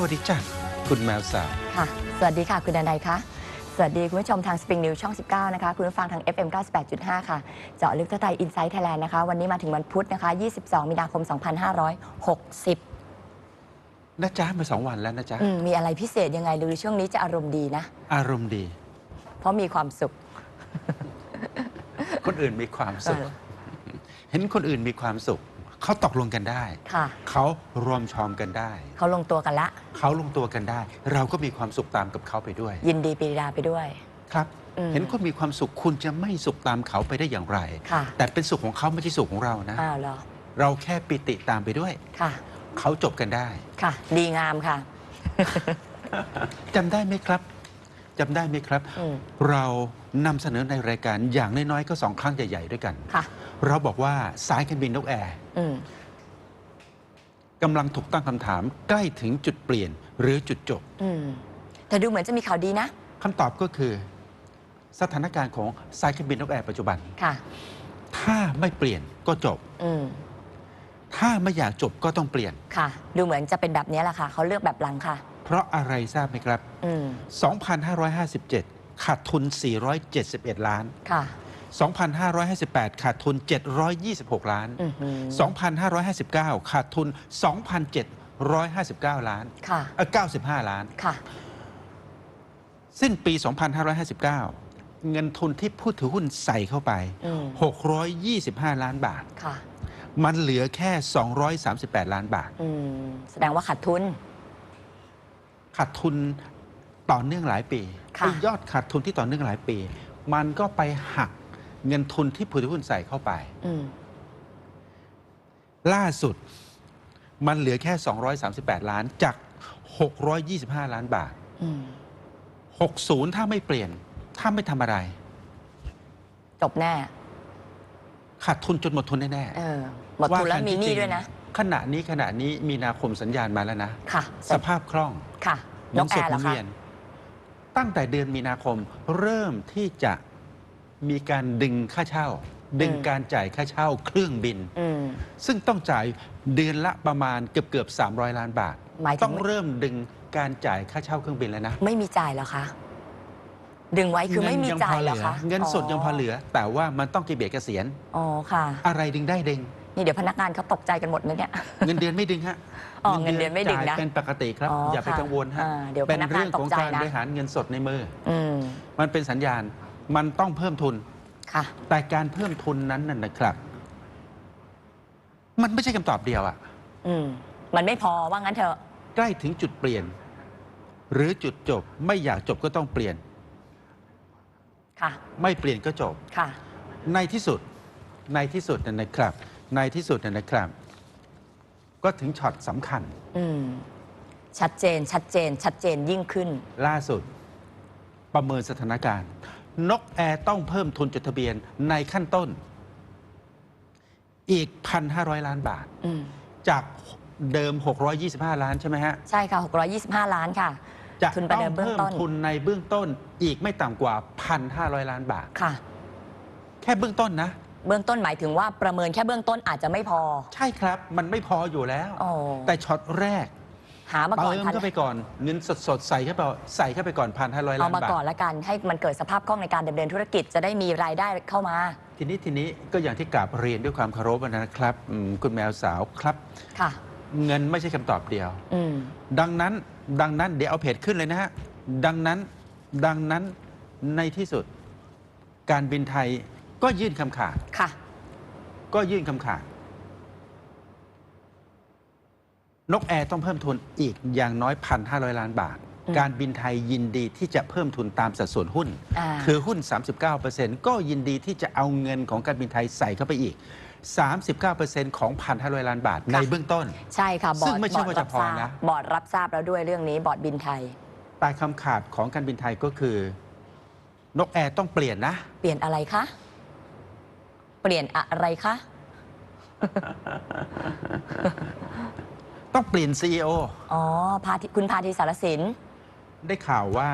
สวัสดีจ้ะคุณแมวสาวค่ะ สวัสดีค่ะ คุณดนัยคะสวัสดี คุณผู้ชมทาง Spring News ช่อง 19 นะคะ คุณผู้ฟังทาง FM 98.5 ค่ะ เจาะลึกทั่วไทย Inside Thailand นะคะ วันนี้มาถึงวันพุธนะคะ 22 มีนาคม 2560 นะจ๊ะ มาสองวันแล้วนะจ๊ะอืมมีอะไรพิเศษยังไงหรือช่วงนี้จะอารมณ์ดีนะ อารมณ์ดี เพราะมีความสุข คนอื่นมีความสุขเออเห็นคนอื่นมีความสุข เขาตกลงกันได้ ค่ะ เขารวมชอมกันได้ เขาลงตัวกันละ เขาลงตัวกันได้ เราก็มีความสุขตามกับเขาไปด้วย ยินดีปรีดาไปด้วย ครับ อืม เห็นคนมีความสุขคุณจะไม่สุขตามเขาไปได้อย่างไร ค่ะแต่เป็นสุขของเขาไม่ใช่สุขของเรานะ อ้าวเหรอเราแค่ปิติตามไปด้วย ค่ะ เขาจบกันได้ ค่ะ ดีงามค่ะ จำได้ไหมครับจำได้ไหมครับ อืมเรานำเสนอในรายการอย่างน้อยๆก็สองครั้งใหญ่ๆด้วยกัน ค่ะ เราบอกว่าสายการบินนกแอร์อืม กำลังถูกตั้งคำถามใกล้ถึงจุดเปลี่ยนหรือจุดจบอืมแต่ดูเหมือนจะมีข่าวดีนะคำตอบก็คือ สถานการณ์ของสายการบินนกแอร์ปัจจุบัน ค่ะ ถ้าไม่เปลี่ยนก็จบอืมถ้าไม่อยากจบก็ต้องเปลี่ยน ค่ะ ดูเหมือนจะเป็นแบบนี้แหละค่ะ เขาเลือกแบบหลังค่ะ เพราะอะไรทราบไหมครับอืม2,557 ขาดทุน 471 ล้าน ค่ะ 2,558 ขาดทุน 726 ล้านอือหือ2,559 ขาดทุน 2,759 ล้านค่ะเอ่อ95 ล้าน ค่ะ สิ้นปี 2559 เงินทุนที่ผู้ถือหุ้นใส่เข้าไป อืม625 ล้านบาท ค่ะ มันเหลือแค่ 238 ล้านบาท อืม แสดงว่าขาดทุน ขาดทุนต่อเนื่องหลายปีค่ะ ไอ้ยอดขาดทุนที่ต่อเนื่องหลายปี มันก็ไปหัก เงินทุนที่ผู้ถือหุ้นใส่เข้าไปอืมล่าสุดมันเหลือแค่ 238 ล้านจาก 625 ล้านบาทอืม60 ถ้าไม่เปลี่ยน ถ้าไม่ทำอะไร จบแน่ ขาดทุนจนหมดทุนแน่เออหมดทุนแล้วมีหนี้ด้วยนะ ขณะนี้ขณะนี้มีนาคมสัญญาณมาแล้วนะค่ะ สภาพคล่อง ค่ะนกแอร์เหรอเงินสดหมุนคะเวียนตั้งแต่เดือนมีนาคมเริ่มที่จะ มีการดึงค่าเช่า ดึงการจ่ายค่าเช่าเครื่องบินอืมซึ่งต้องจ่ายเดือนละประมาณเกือบเกือบ300 ล้านบาท หมายถึต้องงเริ่มดึงการจ่ายค่าเช่าเครื่องบินแล้วนะไม่มีจ่ายเหรอคะ ดึงไว้คือไม่มีเงินจ่ายเหรอพคะเงินสดยังพอเหลือ แต่ว่ามันต้องกิเบียเกษียณอ๋อค่ะ อะไรดึงได้ดึง นี่เดี๋ยวพนักงานเขาตกใจกันหมดนะเนี่ย เงินเดือนไม่ดึงฮะอ๋อเงินเดือนไม่ดึงนะจ่ายเป็นปกติครับ อ๋ออย่าไปค่ะกังวลฮะอ่าเดี๋ยวเป็นพนักงานเรื่องของตกใจการนะ บริหารเงินสดในมือ อืม มันเป็นสัญญาณ มันต้องเพิ่มทุน ค่ะ แต่การเพิ่มทุนนั้นน่ะนะครับ มันไม่ใช่คำตอบเดียวอะอืม มันไม่พอว่างั้นเถอะ ใกล้ถึงจุดเปลี่ยน หรือจุดจบไม่อยากจบก็ต้องเปลี่ยน ค่ะ ไม่เปลี่ยนก็จบ ค่ะ ในที่สุดในที่สุดน่ะนะครับ ในที่สุดน่ะนะครับ ก็ถึงช็อตสำคัญ อืม ชัดเจน ชัดเจน ชัดเจนยิ่งขึ้น ล่าสุด ประเมินสถานการณ์ นกแอร์ต้องเพิ่มทุนจดทะเบียนในขั้นต้น อีก 1,500 ล้านบาท อืมจากเดิม 625 ล้านใช่ไหมฮะ ใช่ค่ะ 625 ล้านค่ะ จะทุนประต้อเดิงมเบื้องเพิ่มต้น ทุนในเบื้องต้นอีกไม่ต่ำกว่า 1,500 ล้านบาท ค่ะ แค่เบื้องต้นนะ เบื้องต้นหมายถึงว่าประเมินแค่เบื้องต้นอาจจะไม่พอ ใช่ครับ มันไม่พออยู่แล้ว อ๋อแต่ช็อตแรก หามาก่อนเติมพันเข้าไปก่อนเงินสดๆใส่เข้าไปใส่เข้าไปก่อน1,500เอาล้านมาบาก่อนทละกันให้มันเกิดสภาพคล่องในการดำเนินธุรกิจจะได้มีรายได้เข้ามา ทีนี้ทีนี้ก็อย่างที่กราบเรียนด้วยความเคารพนะครับอืมคุณแมวสาวครับค่ะ เงินไม่ใช่คำตอบเดียวอืมดังนั้นดังนั้นเดี๋ยวเอาเพจขึ้นเลยนะฮะดังนั้นดังนั้นในที่สุด การบินไทยก็ยื่นคำขาดค่ะ ก็ยื่นคำขาด นกแอร์ต้องเพิ่มทุนอีกอย่างน้อย 1,500 ล้านบาท อืม การบินไทยยินดีที่จะเพิ่มทุนตามสัดส่วนหุ้น อ่า คือหุ้น 39%ก็ยินดีที่จะเอาเงินของการบินไทยใส่เข้าไปอีก 39%ของ 1,500 ล้านบาทในเบื้องต้น ใช่ค่ะบอซึ่ร์งดไม่ใช่บอร์ดว่าจะรับพอทราบนะ บอร์ดรับทราบแล้วด้วยเรื่องนี้บอร์ดบินไทยแต่คำขาดของการบินไทยก็คือ นกแอร์ต้องเปลี่ยนนะ เปลี่ยนอะไรคะ เปลี่ยนอะไรคะ ต้องเปลี่ยน CEO อ๋อพาธิคุณพาธีสารสิน ได้ข่าวว่า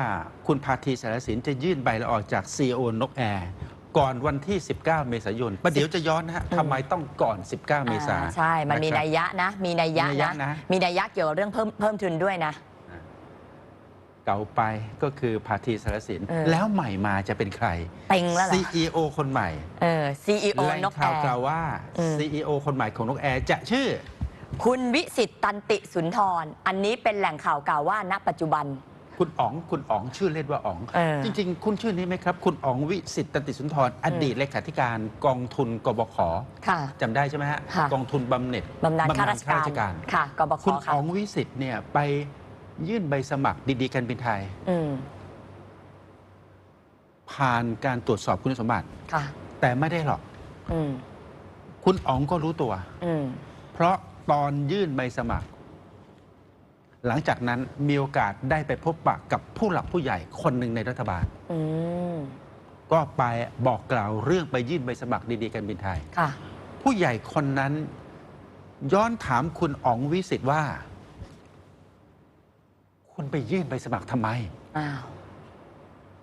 คุณพาทีสารสินจะยื่นใบลาออกจาก CEO นกแอร์ก่อนวันที่ 19 เมษายนประเดี๋ยวจะย้อนนะฮะอืมทำไมต้องก่อน 19 เมษาอ่าใช่ มันมีะครับนัยยะนะ มีนัยยะมีนัยยะนะนะ มีนัยยะเกี่ยวกับเรื่องเพิ่มเพิ่มทุนด้วยนะ เก่าไปก็คือพาทีสารสินเออแล้วใหม่มาจะเป็นใครเต็งแล้วเหรอ CEO คนใหม่ เออ CEO แหล่งนกแอข่าวกล่าวร์ว่าอืม CEO คนใหม่ของนกแอร์จะชื่อ คุณวิสิตตันติสุนทร อันนี้เป็นแหล่งข่าวกล่าวว่าณปัจจุบัน คุณอ๋องคุณอ๋องชื่อเล่นว่าอ๋อง เออจริง ๆ คุณชื่อนี้ไหมครับ คุณอ๋องวิสิตตันติสุนทร อดีตเลขาธิการกองทุนกบขค่ะ จำได้ใช่ไหมฮะค่ะ กองทุนบำเหน็จบำนาญข้าราชข้าราชกาการรค่ะกบขคุณค่ะอ๋องวิสิตเนี่ยไปยื่นใบสมัครดีๆการบินไทย อืมผ่านการตรวจสอบคุณสมบัติ ค่ะ แต่ไม่ได้หรอก อืมคุณอ๋องก็รู้ตัว อืมเพราะ ตอนยื่นใบสมัคร หลังจากนั้นมีโอกาสได้ไปพบปะกับผู้หลักผู้ใหญ่คนหนึ่งในรัฐบาล อืมก็ไปบอกกล่าวเรื่องไปยื่นใบสมัครดีๆการบินไทย ค่ะ ผู้ใหญ่คนนั้นย้อนถามคุณอ๋องวิสิตว่า คุณไปยื่นใบสมัครทำไม อ้าว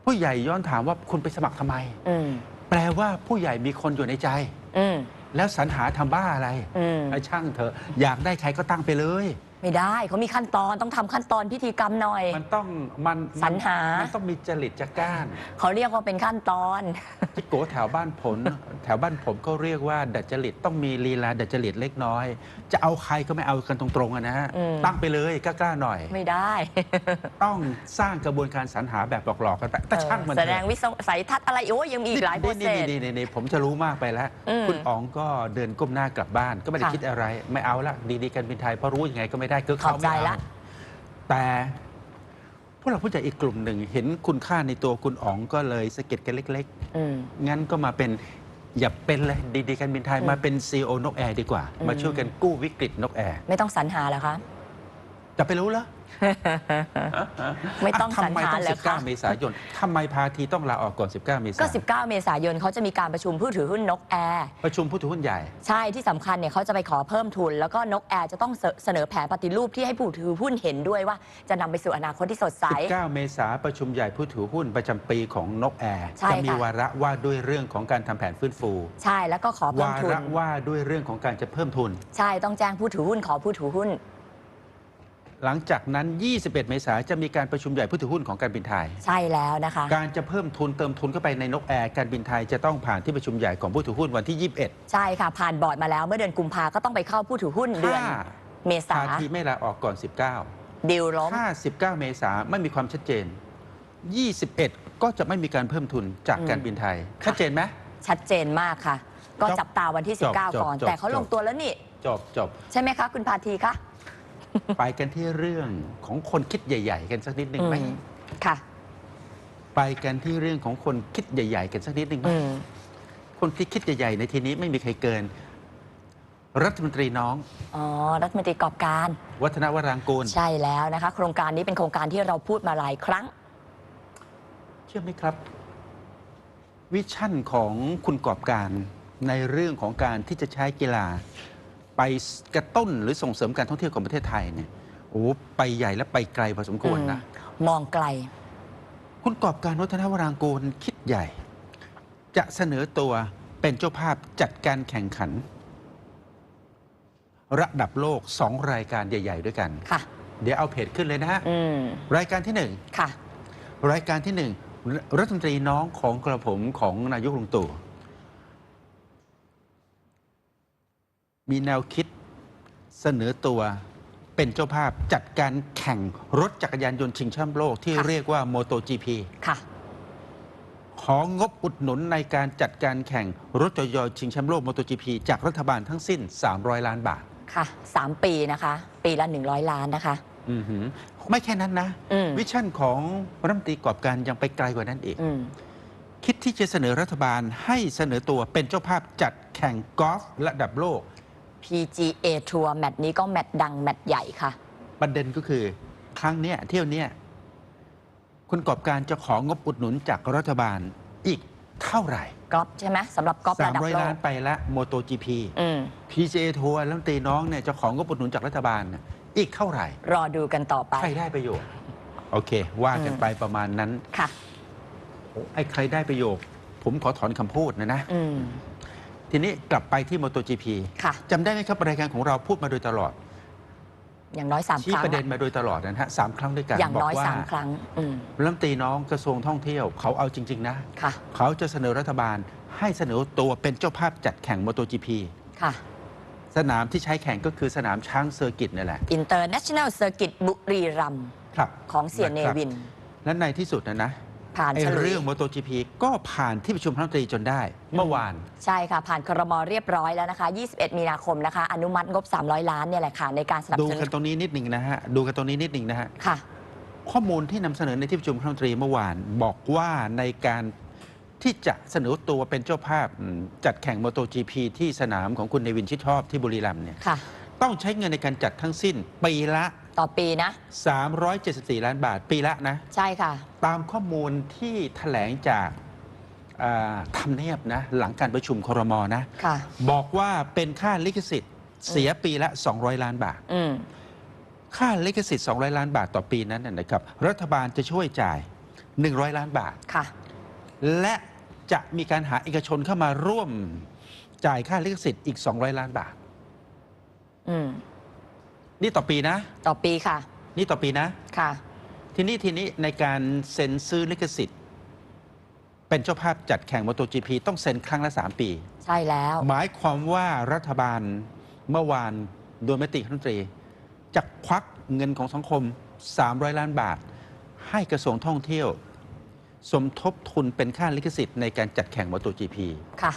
ผู้ใหญ่ย้อนถามว่าคุณไปสมัครทำไม อืม แปลว่าผู้ใหญ่มีคนอยู่ในใจ อืม แล้วสรรหาทำบ้าอะไรอืม ไอ้ช่างเถอะอยากได้ใครก็ตั้งไปเลย ไม่ได้เขามีขั้นตอนต้องทำขั้นตอนพิธีกรรมหน่อย มันต้องมันสรรหามั นต้องมีจริตจักร้านเขาเรียกว่าเป็นขั้นตอน จิโกแถวบ้านผล แถวบ้านผมก็เรียกว่าดัดจริตต้องมีลีลาดัดจริตเล็กน้อย จะเอาใครก็ไม่เอากันตรงๆอะนะฮะอืม ตั้งไปเลยกล้าๆหน่อย ไม่ได้ต้องสร้างกระบวนการสรรหาแบบหลอกๆกันไปแต่ช่างมันแสเถดอะงวิสัยทัศน์อะไรโอ้ยยังมีอีกหลายโปรเซนี่สนี่นี่นี่ผมจะรู้มากไปแล้ว อืมคุณอ๋องก็เดินก้มหน้ากลับบ้านก็ไม่ได้ค่ะคิดอะไร ไม่เอาละดีๆกันบินไทยเพราะรู้ยังไงก็ไม่ได้คือขอเขาบใจไม่เอาละ แต่ผู้หลักผู้ใหญ่อีกกลุ่มหนึ่ง เห็นคุณค่าในตัวคุณอ๋องก็เลยสะกิดกันเล็ก อืม ๆ งั้นก็มาเป็น อย่าเป็นเลยดีๆกันบินไทยอืมมาเป็นซีอนกแอร์ดีกว่าอืมมาช่วยกันกู้วิกฤตนกแอร์ ไม่ต้องสรรหาแล้วคะ จะไปรู้เหรอไม่ต้องะสรรทำไมหาต้อง แล้วค่ะ19 เมษายนทำไมพาทีต้องลาออกก่อน 19 เมษาก็ ยน19 เมษายนเขาจะมีการประชุมผู้ถือหุ้นนกแอร์ ประชุมผู้ถือหุ้นใหญ่ ใช่ที่สำคัญเนี่ยเขาจะไปขอเพิ่มทุน แล้วก็นกแอร์จะต้องเสเสนอแผนปฏิรูปที่ให้ผู้ถือหุ้นเห็นด้วยว่า จะนำไปสู่อนาคตที่สดใส 19 เมษาประชุมใหญ่ผู้ถือหุ้นประจำปีของนกแอร์ใช่จะมีค่ะ วาระว่าด้วยเรื่องของการทำแผนฟื้นฟู ใช่แล้วก็ขอเพิ่มวาทุน ระว่าด้วยเรื่องของการจะเพิ่มทุน ใช่ต้องแจ้งผู้ถือหุ้นขอผู้ถือหุ้น หลังจากนั้น 21 เมษายนจะมีการประชุมใหญ่ผู้ถือหุ้นของการบินไทย ใช่แล้วนะคะ การจะเพิ่มทุนเติมทุนเข้าไปในนกแอร์การบินไทยจะต้องผ่านที่ประชุมใหญ่ของผู้ถือหุ้นวันที่ 21 ใช่ค่ะ ผ่านบอร์ดมาแล้วเมื่อเดือนกุมภาก็ต้องไปเข้าผู้ถือหุ้นเดือนถ้าเมษาพาทีไม่ลาออกก่อน 19ดิวล้มถ้า19เมษาไม่มีความชัดเจน 21 ก็จะไม่มีการเพิ่มทุนจากอืมการบินไทยค่ะชัดเจนไหมชัดเจนมากค่ะ ก็จบจับตาวันที่จบจบ19 ก่อนจบแต่เขาลงจบตัวแล้วนี่จบจบใช่ไหมคะ คุณพาทีคะ ไปกันที่เรื่องของคนคิดใหญ่ ๆ กันสักนิดหนึ่งไหมอืมค่ะ ไปกันที่เรื่องของคนคิดใหญ่ ๆ กันสักนิดหนึ่งไหมอืมคนที่คิดใหญ่ ๆ ในทีนี้ไม่มีใครเกิน รัฐมนตรีน้อง อ๋อ รัฐมนตรีกอบการ วัฒนวรางกูล ใช่แล้วนะคะ โครงการนี้เป็นโครงการที่เราพูดมาหลายครั้ง เชื่อไหมครับ วิชั่นของคุณกอบการในเรื่องของการที่จะใช้กีฬา ไปกระตุ้นหรือส่งเสริมการท่องเที่ยวของประเทศไทยเนี่ยโอ้ไปใหญ่และไปไกลพอสมควรนะมองไกล คุณกอบการวัฒนวรางกูลคิดใหญ่ จะเสนอตัวเป็นเจ้าภาพจัดการแข่งขัน ระดับโลกสองรายการใหญ่ ๆ ด้วยกันค่ะ เดี๋ยวเอาเพจขึ้นเลยนะฮะอืมรายการที่หนึ่งค่ะ รายการที่หนึ่งรัฐมนตรีน้องของกระผมของนายกลุงตู่ มีแนวคิดเสนอตัวเป็นเจ้าภาพจัดการแข่งรถจักรยานยนต์ชิงแชมป์โลกที่ค่ะเรียกว่า MotoGP ค่ะ ของงบอุดหนุนในการจัดการแข่งรถจักรยานยนต์ชิงแชมป์โลก MotoGP จากรัฐบาลทั้งสิ้น 300 ล้านบาท ค่ะสามปีนะคะ ปีละ 100 ล้านนะคะ อือหือไม่แค่นั้นนะ อืม วิชั่นของรัฐมนตรีกอบการยังไปไกลกว่านั้นอีก อืม คิดที่จะเสนอรัฐบาลให้เสนอตัวเป็นเจ้าภาพจัดแข่งกอล์ฟระดับโลก PGA ทัวร์แมตช์นี้ก็แมตช์ดังแมตช์ใหญ่ค่ะ ประเด็นก็คือ ครั้งเนี้ยเที่ยวเนี้ยคุณกอบการจะของงบอุดหนุนจากรัฐบาลอีกเท่าไหร่กอล์ฟใช่ไหมสำหรับกอล์ฟระดับ300โลล้านกไปละโมโต GP อืม PGA ทัวร์แล้วตีน้องเนี่ยจะของงบอุดหนุนจากรัฐบาลน่ะอีกเท่าไหร่ รอดูกันต่อไป ใครได้ประโยชน์ โอเค ว่ากันอืมไปประมาณนั้นค่ะโอ้ไอ้ใครได้ประโยชน์ ผมขอถอนคำพูดนะนะ อืม ทีนี้กลับไปที่ MotoGP ค่ะ จำได้ไหมครับรายการของเราพูดมาโดยตลอด อย่างน้อยสามชี้ครั้งประเด็นมาโดยตลอดนะฮะสามครั้งด้วยกันอย่างบอน้อยกว่าสามครั้งอืมรัฐมนตรีน้องกระทรวงท่องเที่ยวเขาเอาจริง ๆ นะ ค่ะเขาจะเสนอรัฐบาลให้เสนอตัวเป็นเจ้าภาพจัดแข่ง MotoGP ค่ะ สนามที่ใช้แข่งก็คือสนามช้างเซอร์กิตนี่แหละ International Circuit บุรีรัมย์ครับของเสียเนวิน และในที่สุดนะนะ ผ่านไอ้ฉลุย เรื่อง MotoGP ก็ผ่านที่ประชุมรัฐมนตรีจนได้ เมื่อวาน ใช่ค่ะ ผ่านครมเรียบร้อยแล้วนะคะ 21 มีนาคมนะคะ อนุมัติงบ 300 ล้านเนี่ยแหละค่ะ ในการสนับดูสนุกันนตรงนี้นิดหนึ่งนะฮะ ดูกันตรงนี้นิดหนึ่งนะฮะ ค่ะ ข้อมูลที่นำเสนอในที่ประชุมรัฐมนตรีเมื่อวาน บอกว่าในการที่จะเสนอตัวเป็นเจ้าภาพอืมจัดแข่ง MotoGP ที่สนามของคุณเนวินชิดชอบที่บุรีรัมย์เนี่ยค่ะ ต้องใช้เงินในการจัดทั้งสิ้นปีละ ต่อปีนะ 374 ล้านบาทปีละนะ ใช่ค่ะ ตามข้อมูลที่แถลงจากอ่าทำเนียบนะ หลังการประชุมครมนะ ค่ะ บอกว่าเป็นค่าลิขสิทธิ์เสียปีละ 200 ล้านบาท อืม ค่าลิขสิทธิ์ 200 ล้านบาทต่อปีนั้นนะนะครับ รัฐบาลจะช่วยจ่าย 100 ล้านบาท ค่ะ และจะมีการหาเอกชนเข้ามาร่วมจ่ายค่าลิขสิทธิ์อีก 200 ล้านบาท อืม นี่ต่อปีนะ ต่อปีค่ะ นี่ต่อปีนะ ค่ะ ทีนี้ทีนี้ในการเซ็นซื้อลิขสิทธิ์ เป็นเจ้าภาพจัดแข่ง MotoGP ต้องเซ็นครั้งละ 3 ปี ใช่แล้ว หมายความว่ารัฐบาลเมื่อวานโดยมติคณะรัฐมนตรีจะควักเงินของสังคม 300 ล้านบาท ให้กระทรวงท่องเที่ยว สมทบทุนเป็นค่าลิขสิทธิ์ในการจัดแข่ง MotoGP ค่ะ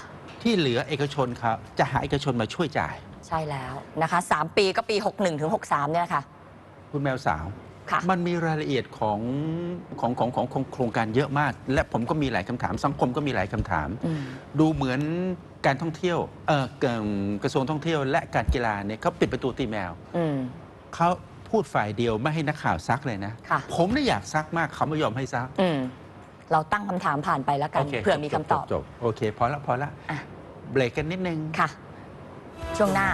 ที่เหลือเอกชนครับจะหาเอกชนมาช่วยจ่าย ใช่แล้วนะคะ 3 ปีก็ปี 61 ถึง 63 เนี่ยนะคะคุณแมวสาว ค่ะ มันมีรายละเอียดของของของของของโครงการเยอะมาก และผมก็มีหลายคำถาม สังคมก็มีหลายคำถาม อืม ดูเหมือนการท่องเที่ยวเออกระทรวงท่องเที่ยว และการกีฬาเนี่ยเขาปิดประตูตีแมว อืม เขาพูดฝ่ายเดียวไม่ให้นักข่าวซักเลยนะ ค่ะ ผมน่ะอยากซักมากเขาไม่ยอมให้ซักอืม เราตั้งคำถามผ่านไปแล้วกันโคเผื่อมีคำตอบจจบโอเค พอละพอละ อะ เบรกกันนิดนึง ค่ะ ช่วงหน้า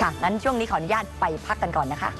ค่ะงั้นช่วงนี้ขออนุญาตไปพักกันก่อนนะคะ